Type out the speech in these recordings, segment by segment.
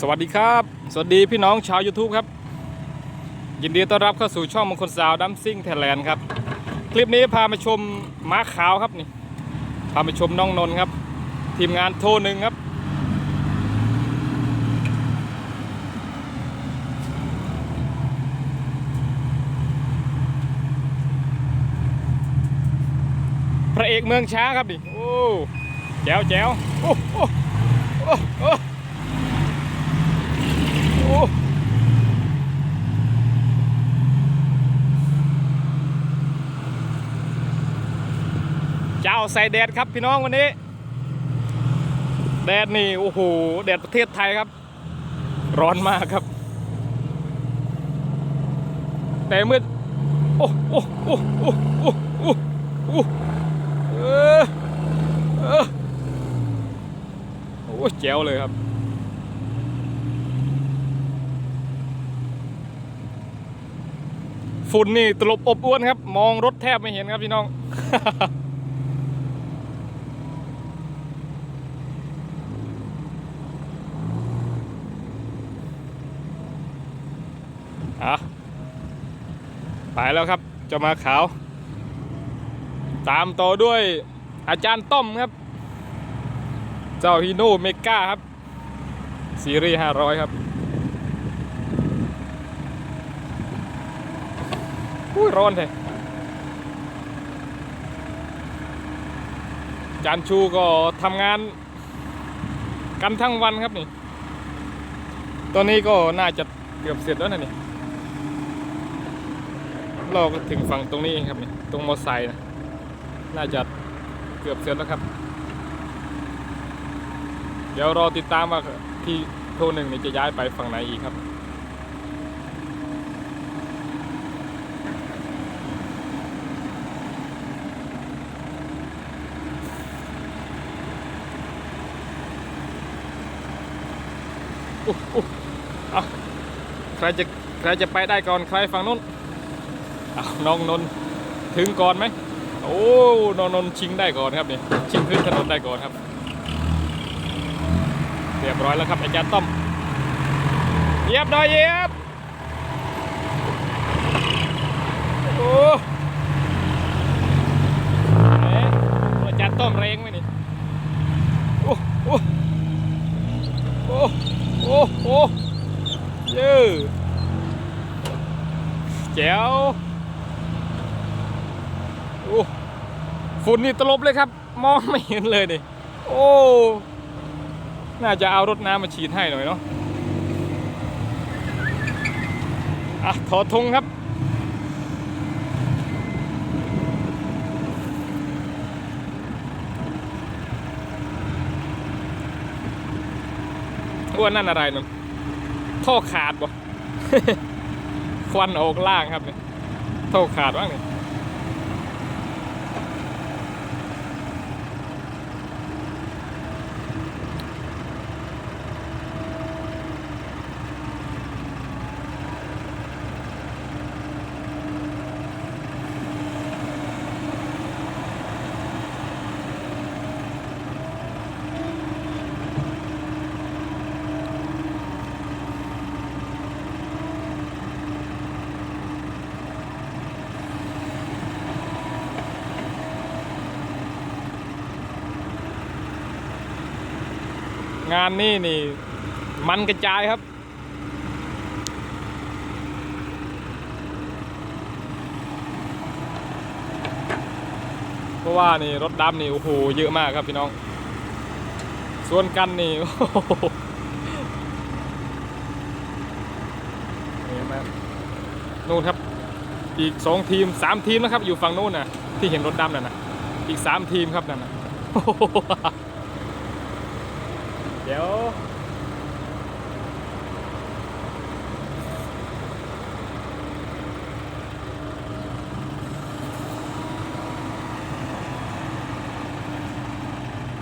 สวัสดีครับ สวัสดีพี่น้องชาว YouTube ครับ ยินดีต้อนรับเข้าสู่ช่องมงคลสาวดัมซิ่งไทยแลนด์ครับ คลิปนี้พามาชมม้าขาวครับนี่ พามาชมน้องนนท์ครับ ทีมงานโทรหนึ่งครับ พระเอกเมืองช้าครับดิโอ้แจ๋วแจ๋วโอ้โอ้โอ้ เจ้าใส่แดดครับพี่น้องวันนี้ แดดนี่โอ้โหแดดประเทศไทยครับ ร้อนมากครับ แต่เมื่อโอ้โอ้โอ้โอ้โอ้โอ้โอ้เออเออโอ้แจ๋วเลยครับ ฝุ่นนี่ตลบอบอวนครับ มองรถแทบไม่เห็นครับพี่น้อง อะ ไปแล้วครับจะมาขาว ตามต่อด้วยอาจารย์ต้อมครับ เจ้าฮีโน่เมกาครับ ซีรีส์500ครับ อุ้ยร้อนเลยจารย์ชูก็ทำงานกันทั้งวันครับนี่ ตอนนี้ก็น่าจะเกือบเสร็จแล้วนะนี่ เราก็ถึงฝั่งตรงนี้เองครับนี่ ตรงมอไซค์นะ น่าจะเกือบเสร็จแล้วครับ เดี๋ยวรอติดตามว่าที่โทรหนึ่งนี่จะย้ายไปฝั่งไหนอีกครับ เอาใครจะใครจะไปได้ก่อนใครฝั่งนู้นเอาน้องนนท์ถึงก่อนไหมโอ้นนนท์ชิงได้ก่อนครับนี่ชิงขึ้นถนนได้ก่อนครับเรียบร้อยแล้วครับอาจารย์ต้อมเยียบหน่อยเยียบโอ้เอ๊ะอาจารย์ต้อมแรงไหมนี่โอ้โอ้โอ้โอ้โอ้เย้แจ๋ว โอ้ ฝุ่นนี่ตลบเลยครับ มองไม่เห็นเลยนี่โอ้ น่าจะเอารถน้ำมาฉีดให้หน่อยเนาะอะถอดธงครับ ว่านั่นอะไรนั่นท่อขาดบ่ ควันออกล่างครับเนี่ยท่อขาดว่างเนี่ย งานนี่นี่ มันกระจายครับ เพราะว่านี่รถดำนี่โอ้โหเยอะมากครับพี่น้อง ส่วนกันนี่นี่มานู่นครับ อีกสองทีมสามทีมนะครับ อยู่ฝั่งนู้นนะที่เห็นรถดำนั่นนะอีกสามทีมครับนั่นนะ เดี๋ยว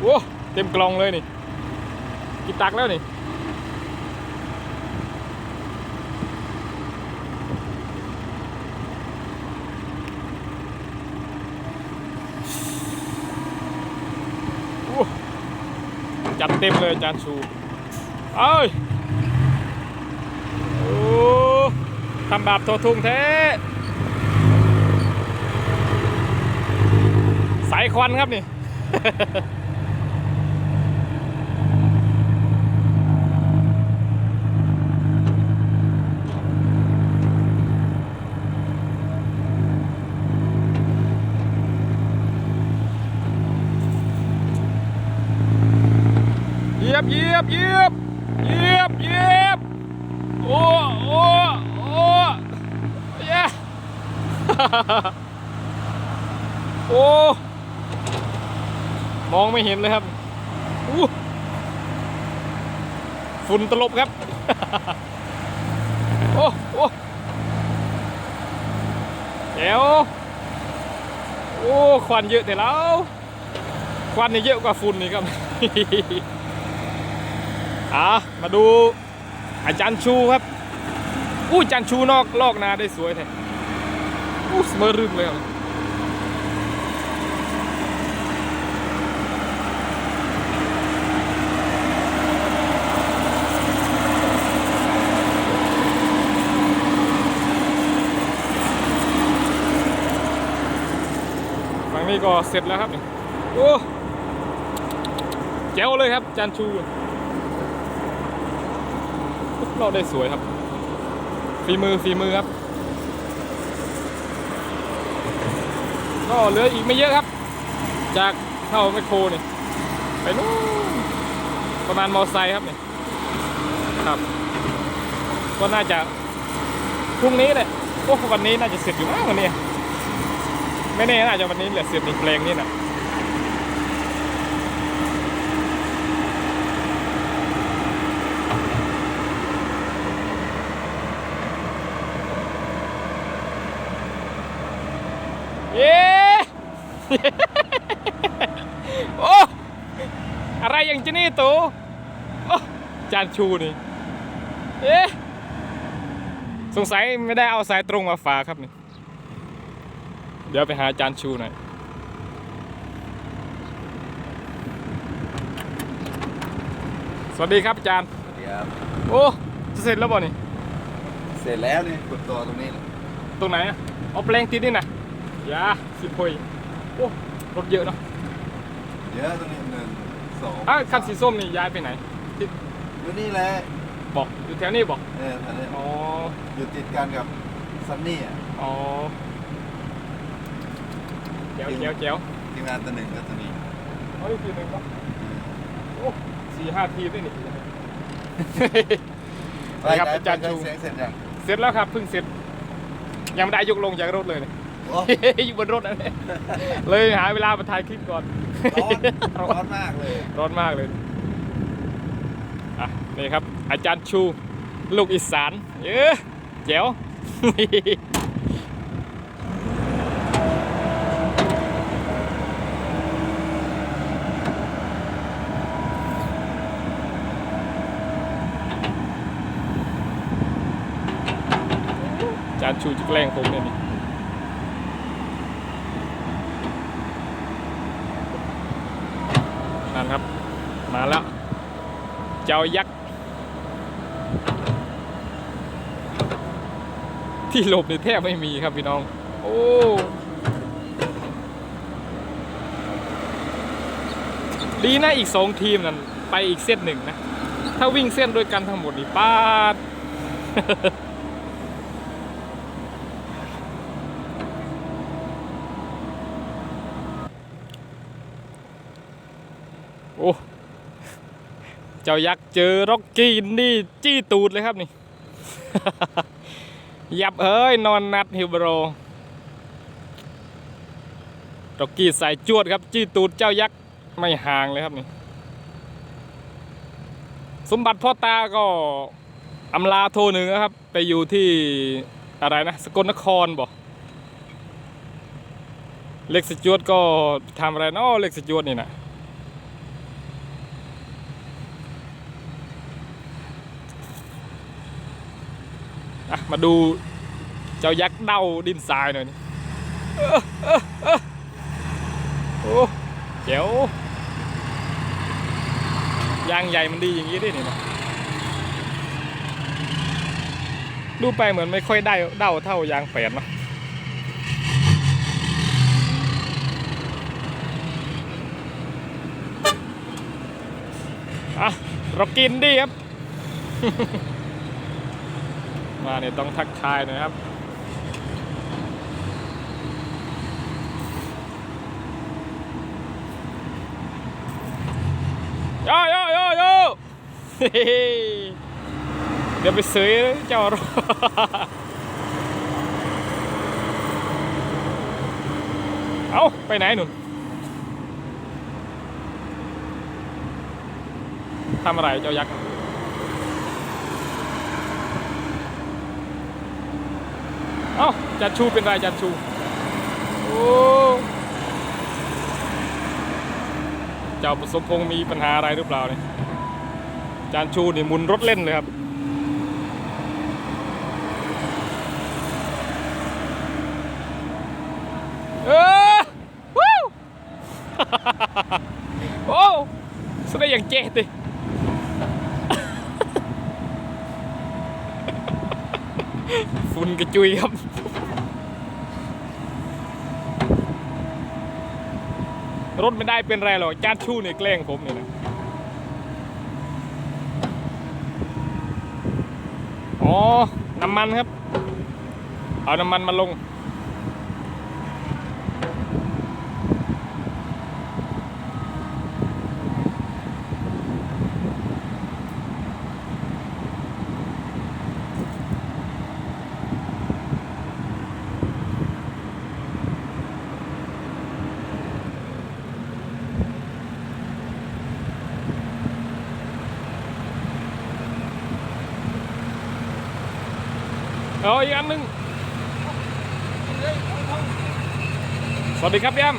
โอ้เต็มกล่องเลยนี่ กี่ตักแล้วนี่ จัดเต็มเลยจานชูเอ้ยโอ้ทำแบบปโททุ่งเทสายควันครับนี่ ยียบเหยียบเหยียบเหยียบเหยียบโอ้โอ้โอ้เย้โอ้มองไม่เห็นเลยครับฝุ่นตลบครับโอ้โอ้แจ๋วโอ้ควันเยอะแต่แล้วควันนี่เยอะกว่าฝุ่นนี่ครับ อะมาดูอาจารย์ชูครับอู้อาจารย์ชูนอกลอกนาได้สวยแท้อู้เสมอรึมเลยครับฝั่งนี้ก็เสร็จแล้วครับนี่โอ้ แจ๋วเลยครับจานชู เราได้สวยครับฝีมือฝีมือครับ ก็เหลืออีกไม่เยอะครับ จากเข้าแมคโครนี่ไปนู้นประมาณมอไซค์ครับเนี่ครับ ก็น่าจะพรุ่งนี้เลยโอ้วันนี้น่าจะเสร็จอยู่มากวันนี้ ไม่แน่อาจจะวันนี้เหลือเสียบอีกเพลงนี่นะเย้ โอ้อะไรอย่างจะนี่ตูโอ้จานชูนี่ เอ๊ะสงสัยไม่ได้เอาสายตรงมาฝากครับนี่ เดี๋ยวไปหาอาจารย์ชูหน่อยสวัสดีครับอาจารย์สวัสดีครับโอ้จะเสร็จแล้วบ่นี่ เสร็จแล้วนี่กดตัวตรงนี้นะตรงไหนอะเอาแปลงติดนี่นะอยาสิบพย โอ้รถเยอะเนาะเยอะตรงนี้หนึ่งสองอ้าวคันสีส้มนี่ย้ายไปไหนติดอยู่นี่แหละบอกอยู่แถวนี้บอกเออแถวนี้อ๋ออยู่ติดกันกับซันนี่อะอ๋อเจียวเจียวเจียวทีมงานตัวหนึ่งก็ตัวนี้เอาอีกทีหนึ่งปะโอ้สี่ห้าทีได้นี่ไปครับได้อาจารย์ไปชูเสียงเสร็จยังเสร็จแล้วครับเพิ่งเสร็จยังไม่ได้ยกลงจากรถเลยเนี่ย โอ้ อยู่บนรถนั่นเองเลยหาเวลามาถ่ายคลิปก่อน ร้อนร้ร้ออนนมากเลย ร้อนมากเลย อะ นี่ครับ อาจารย์ชู ลูกอีสานเยอะแจ๋วอาจารย์ชูจะแกล้งผมเนี่ยนี่นั่นครับ มาแล้ว เจ้ายักษ์ ที่หลบนี่แทบไม่มีครับพี่น้อง โอ้ดีนะอีกสองทีมนั่นไปอีกเส้นหนึ่งนะ ถ้าวิ่งเส้นด้วยกันทั้งหมดนี่ป้าดโอ้ จ้ายักษ์เจอร็อกกี้นี่จี้ตูดเลยครับนี่ยับเอ้ยนอนนัดฮิวโบโรร็อกกี้ใส่จวดครับ จี้ตูดเจ้ายักษ์ไม่ห่างเลยครับนี่ สมบัติพ่อตาก็อำลาโทหนึ่งนะครับ ไปอยู่ที่อะไรนะ สกลนครบอกเล็กสจวดก็ทำอะไรเนาะเล็กสจวดนี่นะ มาดูเจ้ายักษ์เด้าดินทรายหน่อยนี่เออเออเออโอ้เจ๋วยางใหญ่มันดีอย่างนี้ด้วยนี่นะดูไปเหมือนไม่ค่อยได้เด้าเท่ายางแปดเนาะอะเรากินดีครับ มาเนี่ยต้องทักทายน่อยครับ โยโยโยโยเฮ้เดี๋ยวไปซื้อเจ้ารถเอาไปไหนหนุนทำอะไรเจ้ายักษ์ เอ้าจัดชูเป็นไรจัดชู โอ้เจ้าสมพงมีปัญหาอะไรหรือเปล่าเนี่ยจานชูนี่มุนรถเล่นเลยครับเออวู้โอ้สด้อย่างเจ๊ติฝุ่นกระจุยครับ รถไม่ได้เป็นไรหรอกจานชูเนี่ยแกล้งผมเนี่ยนะอ๋อ น้ำมันครับ เอาน้ำมันมาลง เอาอีกอันหนึ่งสวัสดีครับพี่แอม